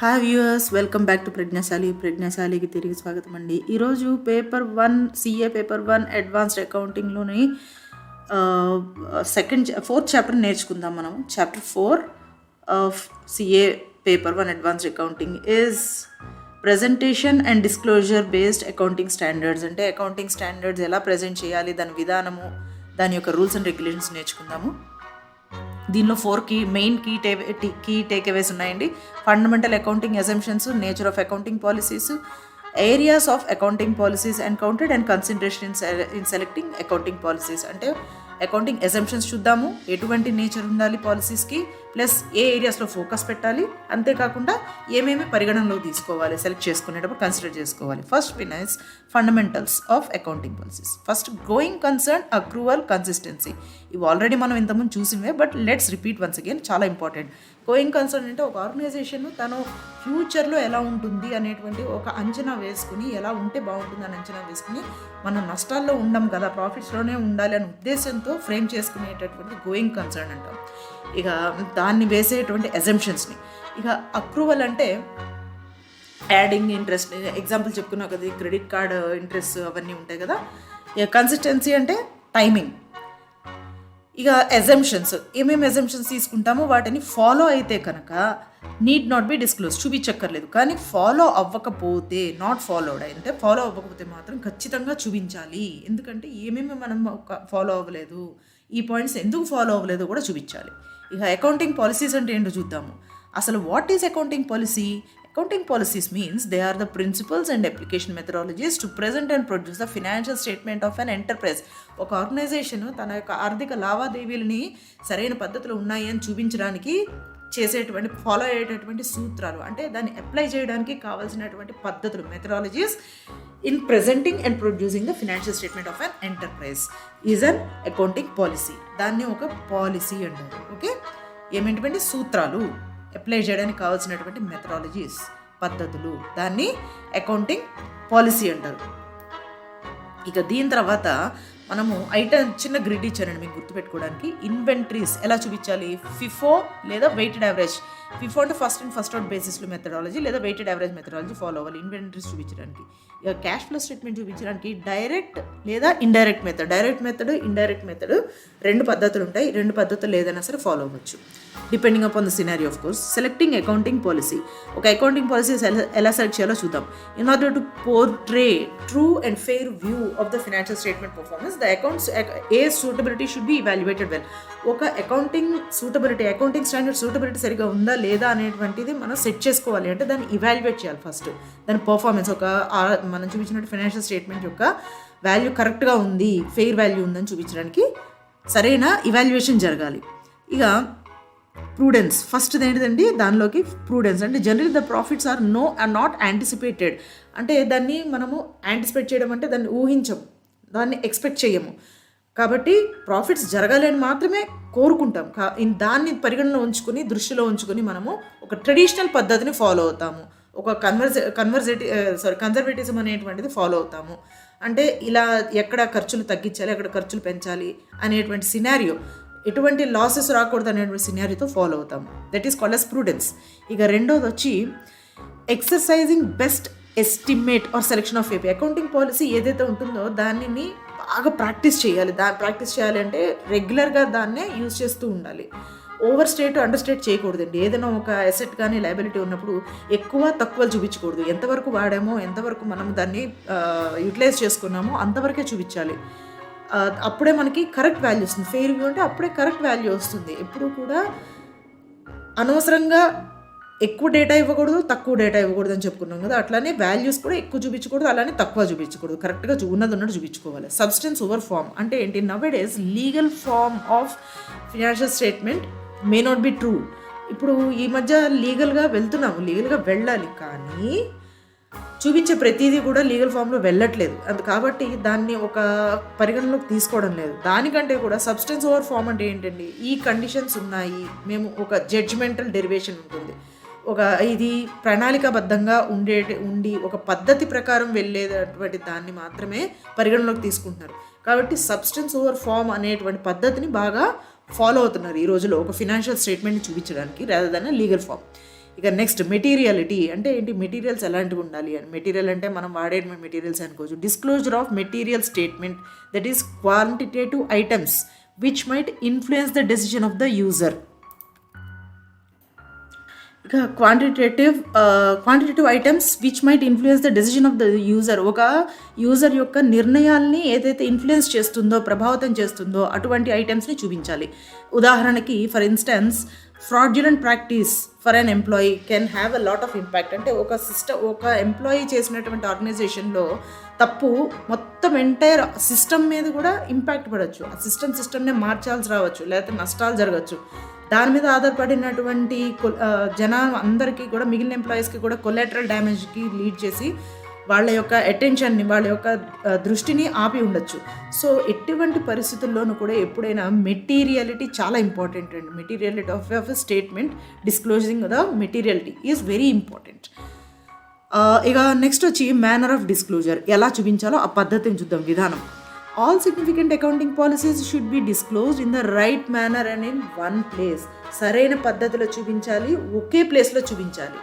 Hi viewers welcome back to Pragnashali ప్రజ్ఞాశాలికి తిరిగి స్వాగతం అండి. ఈరోజు paper one CA paper one advanced అకౌంటింగ్లోని second fourth chapter నేర్చుకుందాం మనం. Chapter four of CA paper one advanced accounting is presentation and disclosure based accounting standards అంటే accounting standards ఎలా present చేయాలి దాని విధానము దాని యొక్క రూల్స్ అండ్ రెగ్యులేషన్స్ నేర్చుకుందాము. దీనిలో ఫోర్ కీ మెయిన్ కీ టే కీ టేక్అవేస్ ఉన్నాయండి. Fundamental accounting assumptions nature of accounting policies areas of accounting policies and counted and consideration in in selecting accounting policies అంటే అకౌంటింగ్ ఎజంప్షన్స్ చూద్దాము. ఎటువంటి nature ఉండాలి పాలసీస్కి plus ఏ ఏరియాస్లో focus పెట్టాలి. అంతేకాకుండా ఏమేమి పరిగణనలో తీసుకోవాలి సెలెక్ట్ చేసుకునేటప్పుడు కన్సిడర్ చేసుకోవాలి. First వినైస్ fundamentals of accounting policies. First going concern accrual consistency. ఇవి ఆల్రెడీ మనం ఇంతకుముందు చూసినవే but let's repeat once again చాలా ఇంపార్టెంట్. గోయింగ్ కన్సర్న్ అంటే ఒక ఆర్గనైజేషన్ తను ఫ్యూచర్లో ఎలా ఉంటుంది అనేటువంటి ఒక అంచనా వేసుకుని ఎలా ఉంటే బాగుంటుంది అని అంచనా వేసుకుని మనం నష్టాల్లో ఉండం కదా ప్రాఫిట్స్లోనే ఉండాలి అనే ఉద్దేశంతో ఫ్రేమ్ చేసుకునేటటువంటి గోయింగ్ కన్సర్న్ అంటాం. ఇక దాన్ని వేసేటువంటి ఎజంప్షన్స్ని ఇక అప్రూవల్ అంటే యాడింగ్ ఇంట్రెస్ట్ ఎగ్జాంపుల్ చెప్పుకున్నావు కదా క్రెడిట్ కార్డ్ ఇంట్రెస్ట్ అవన్నీ ఉంటాయి కదా. ఇక కన్సిస్టెన్సీ అంటే టైమింగ్ ఇక ఎజంప్షన్స్ ఏమేమి ఎజంప్షన్స్ తీసుకుంటామో వాటిని ఫాలో అయితే కనుక నీడ్ నాట్ బి డిస్క్లోజ్ చూపించక్కర్లేదు. కానీ ఫాలో అవ్వకపోతే నాట్ ఫాలోడ్ అంటే ఫాలో అవ్వకపోతే మాత్రం ఖచ్చితంగా చూపించాలి. ఎందుకంటే ఏమేమి మనం ఫాలో అవ్వలేదు ఈ పాయింట్స్ ఎందుకు ఫాలో అవ్వలేదో కూడా చూపించాలి. ఇక అకౌంటింగ్ పాలసీస్ అంటే ఏంటో చూద్దాము. అసలు what is accounting policy accounting policies means they are the principles and application methodologies to present and produce the financial statement of an enterprise ఒక ఆర్గనైజేషన్ తన యొక్క ఆర్థిక లావాదేవీలని సరైన పద్ధతిలో ఉన్నాయి అని చూపించడానికి చేసేటువంటి ఫాలో అయ్యేటటువంటి సూత్రాలు. అంటే దాన్ని అప్లై చేయడానికి కావాల్సినటువంటి పద్ధతులు methodologies in presenting and producing the financial statement of an enterprise is an accounting policy దాన్ని ఒక పాలసీ అంటారు ఓకే ఏమేంటంటే సూత్రాలు అప్లై చేయడానికి కావాల్సినటువంటి మెథడాలజీస్ పద్ధతులు. దాన్ని అకౌంటింగ్ పాలసీ అంటారు. ఇక దీని తర్వాత మనము ఐటమ్ చిన్న గ్రిడ్ ఇచ్చారండి మీకు గుర్తుపెట్టుకోవడానికి ఇన్వెంటరీస్ ఎలా చూపించాలి? ఫిఫో లేదా వెయిటెడ్ యావరేజ్? ఫిఫో అంటే ఫస్ట్ అండ్ ఫస్ట్ అవుట్ బేసిస్లో మెథడాలజీ లేదా వెయిటెడ్ యావరేజ్ మెథడాలజీ ఫాలో అవ్వాలి ఇన్వెంటరీస్ చూపించడానికి. ఇక క్యాష్ ఫ్లో స్టేట్మెంట్ చూపించడానికి డైరెక్ట్ లేదా indirect method. Direct method indirect method రెండు పద్ధతులు ఉంటాయి. రెండు పద్ధతులు ఏదైనా సరే ఫాలో అవ్వచ్చు. Depending upon the scenario of course selecting accounting policy ఒక అకౌంటింగ్ పాలసీ ఎలా సెలెక్ట్ చేయాలో చూద్దాం. In order to portray true and fair view of the financial statement performance the accounts a suitability should be evaluated well ఒక accounting suitability accounting standard suitability సరిగా ఉందా లేదా అనేటువంటిది మనం సెట్ చేసుకోవాలి అంటే దాన్ని ఇవాల్యుయేట్ చేయాలి ఫస్ట్ దాని పర్ఫార్మెన్స్ ఒక మనం చూపించినట్టు ఫైనాన్షియల్ స్టేట్మెంట్ యొక్క వాల్యూ కరెక్ట్గా ఉంది ఫెయిర్ వాల్యూ ఉందని చూపించడానికి సరైన ఇవాల్యుయేషన్ జరగాలి. ఇక ప్రూడెన్స్ ఫస్ట్ ఏంటిదండి? దానిలోకి ప్రూడెన్స్ అంటే general the profits are no or not anticipated అంటే దాన్ని మనము యాంటిసిపేట్ చేయడం అంటే దాన్ని ఊహించము. దాన్ని ఎక్స్పెక్ట్ చేయము కాబట్టి ప్రాఫిట్స్ జరగాలి అని మాత్రమే కోరుకుంటాం. కా దాన్ని పరిగణలో ఉంచుకొని దృష్టిలో ఉంచుకొని మనము ఒక ట్రెడిషనల్ పద్ధతిని ఫాలో అవుతాము. ఒక కన్వర్జే కన్వర్జేటి సారీ కన్జర్వేటిజం అనేటువంటిది ఫాలో అవుతాము. అంటే ఇలా ఎక్కడ ఖర్చులు తగ్గించాలి ఎక్కడ ఖర్చులు పెంచాలి అనేటువంటి సినారియో ఎటువంటి లాసెస్ రాకూడదు అనేటువంటి సినారీతో ఫాలో అవుతాం. That is called as prudence ఇక రెండోది వచ్చి exercising best estimate or selection of AP accounting policy ఏదైతే ఉంటుందో దానిని బాగా ప్రాక్టీస్ చేయాలి. దా ప్రాక్టీస్ చేయాలి అంటే రెగ్యులర్గా దాన్నే యూజ్ చేస్తూ ఉండాలి. ఓవర్ స్టేట్ అండర్ స్టేట్ చేయకూడదండి. ఏదైనా ఒక అసెట్ కానీ లైబిలిటీ ఉన్నప్పుడు ఎక్కువ తక్కువ చూపించకూడదు. ఎంతవరకు వాడామో ఎంతవరకు మనం దాన్ని యూటిలైజ్ చేసుకున్నామో అంతవరకే చూపించాలి. అప్పుడే మనకి కరెక్ట్ వాల్యూ వస్తుంది. ఫెయిర్ వ్యూ అంటే అప్పుడే కరెక్ట్ వాల్యూ వస్తుంది. ఎప్పుడు కూడా అనవసరంగా ఎక్కువ డేటా ఇవ్వకూడదు తక్కువ డేటా ఇవ్వకూడదు అని చెప్పుకున్నాం కదా. అట్లానే వాల్యూస్ కూడా ఎక్కువ చూపించకూడదు అలానే తక్కువ చూపించకూడదు. కరెక్ట్గా ఉన్నది ఉన్నట్టు చూపించుకోవాలి. సబ్స్టెన్స్ ఓవర్ ఫామ్ అంటే ఏంటి? Now days legal form of financial statement may not be true ఇప్పుడు ఈ మధ్య లీగల్గా వెళ్తున్నాము. లీగల్గా వెళ్ళాలి కానీ చూపించే ప్రతిదీ కూడా లీగల్ ఫామ్లో వెళ్ళట్లేదు. అందు కాబట్టి దాన్ని ఒక పరిగణలోకి తీసుకోవడం లేదు. దానికంటే కూడా సబ్స్టెన్స్ ఓవర్ ఫామ్ అంటే ఏంటండి? ఈ కండిషన్స్ ఉన్నాయి. మేము ఒక జడ్జిమెంటల్ డెరివేషన్ ఉంటుంది. ఒక ఇది ప్రణాళికాబద్ధంగా ఉండే ఉండి ఒక పద్ధతి ప్రకారం వెళ్ళేటటువంటి దాన్ని మాత్రమే పరిగణలోకి తీసుకుంటున్నారు. కాబట్టి సబ్స్టెన్స్ ఓవర్ ఫామ్ అనేటువంటి పద్ధతిని బాగా ఫాలో అవుతున్నారు ఈ రోజులో ఒక ఫినాన్షియల్ స్టేట్మెంట్ని చూపించడానికి రాదర్ లీగల్ ఫామ్ ఇక నెక్స్ట్ మెటీరియాలిటీ అంటే ఏంటి? మెటీరియల్స్ ఎలాంటివి ఉండాలి అని. మెటీరియల్ అంటే మనం వాడే మెటీరియల్స్ అనుకోవచ్చు. Disclosure of material statement that is quantitative items which might influence the decision of the user quantitative quantitative items which might influence the decision of the user ఒక యూజర్ యొక్క నిర్ణయాల్ని ఏదైతే ఇన్ఫ్లుయెన్స్ చేస్తుందో ప్రభావితం చేస్తుందో అటువంటి ఐటమ్స్ని చూపించాలి. ఉదాహరణకి for instance fraudulent practice for an employee can have a lot of impact అంటే ఒక సిస్టమ్ ఒక ఎంప్లాయీ చేసినటువంటి ఆర్గనైజేషన్లో తప్పు మొత్తం ఎంటైర్ సిస్టమ్ మీద కూడా ఇంపాక్ట్ పడవచ్చు ఆ సిస్టమ్ సిస్టమ్నే మార్చాల్సి రావచ్చు లేకపోతే నష్టాలు జరగచ్చు. దాని మీద ఆధారపడినటువంటి కొ- జనాలు అందరికీ కూడా మిగిలిన ఎంప్లాయీస్కి కూడా కొలాటరల్ డ్యామేజ్కి లీడ్ చేసి వాళ్ళ యొక్క అటెన్షన్ని వాళ్ళ యొక్క దృష్టిని ఆపి ఉండొచ్చు. సో ఎటువంటి పరిస్థితుల్లోనూ కూడా ఎప్పుడైనా మెటీరియాలిటీ చాలా ఇంపార్టెంట్ అండి. Materiality of of statement disclosing the materiality is very important ఇక నెక్స్ట్ వచ్చి మేనర్ ఆఫ్ డిస్క్లోజర్ ఎలా చూపించాలో ఆ పద్ధతిని చూద్దాం. విధానం. All significant accounting policies should be disclosed in the right manner and in one place సరైన పద్ధతిలో చూపించాలి ఒకే ప్లేస్లో చూపించాలి.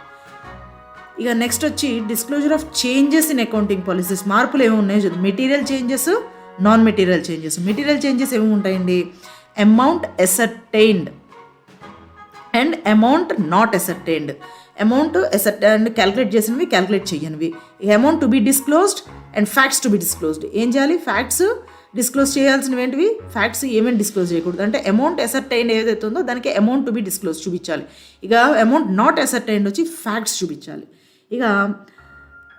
ఇక నెక్స్ట్ వచ్చి disclosure of changes in accounting policies మార్పులు ఏమి ఉన్నాయో చూద్దాం. Material changes non material changes material changes ఏమి ఉంటాయండి? Amount ascertained and amount not ascertained amount ascert and calculate చేసినవి calculate చేయనివి amount to be disclosed and facts to be disclosed ఏం చేయాలి? Facts disclose చేయాల్సినవి ఏంటివి? ఫ్యాక్ట్స్ ఏమేమి డిస్క్లోజ్ చేయకూడదు? అంటే అమౌంట్ ఎసర్టైన్ ఏదైతే ఉందో దానికి అమౌంట్ టు బి డిస్క్లోజ్ చూపించాలి. ఇక అమౌంట్ నాట్ ఎసర్టైన్ వచ్చి ఫ్యాక్ట్స్ చూపించాలి. ఇక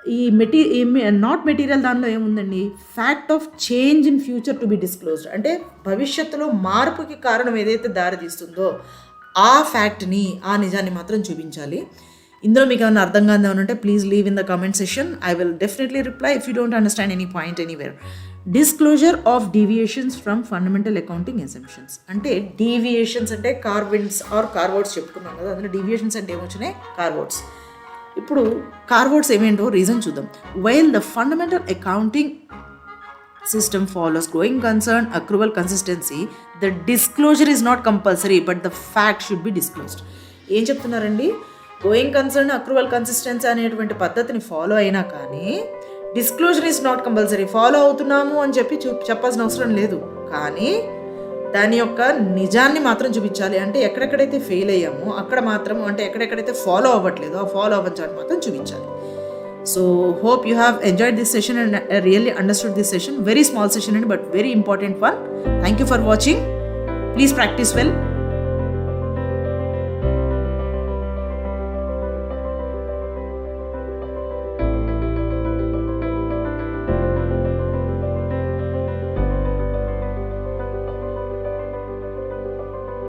ఈ మెటీ ఈ నాట్ మెటీరియల్ దానిలో ఏముందండి? Fact of change in future to be disclosed అంటే భవిష్యత్తులో మార్పుకి కారణం ఏదైతే దారితీస్తుందో ఆ ఫ్యాక్ట్ని ఆ నిజాన్ని మాత్రం చూపించాలి. ఇందులో మీకు ఏమైనా అర్థం కాదు ఉంటే please leave in the comment session I will definitely reply if you don't understand any point anywhere disclosure of deviations from fundamental accounting assumptions అంటే డీవియేషన్స్ అంటే కార్విన్స్ ఆర్ కార్వర్డ్స్ చెప్పుకున్నాం కదా అందులో డీవియేషన్స్ అంటే ఏమొచ్చినాయి కార్వర్డ్స్ ఇప్పుడు కార్వర్డ్స్ ఏమేంటో రీజన్ చూద్దాం. While the fundamental accounting system follows growing concern accrual consistency the disclosure is not compulsory but the fact should be disclosed. ఏం చెప్తున్నారండి? గోయింగ్ కన్సర్న్ అక్రూవల్ కన్సిస్టెన్సీ అనేటువంటి పద్ధతిని ఫాలో అయినా కానీ disclosure is not compulsory follow అవుతున్నాము అని చెప్పి చూ చెప్పాల్సిన అవసరం లేదు. కానీ దాని యొక్క నిజాన్ని మాత్రం చూపించాలి. అంటే ఎక్కడెక్కడైతే ఫెయిల్ అయ్యామో అక్కడ మాత్రం అంటే ఎక్కడెక్కడైతే ఫాలో అవ్వట్లేదో ఆ ఫాలో అవ్వచ్చాన్ని మాత్రం చూపించాలి. So hope you have enjoyed this session and really understood this session very small session session, but very important one thank you for watching please practice well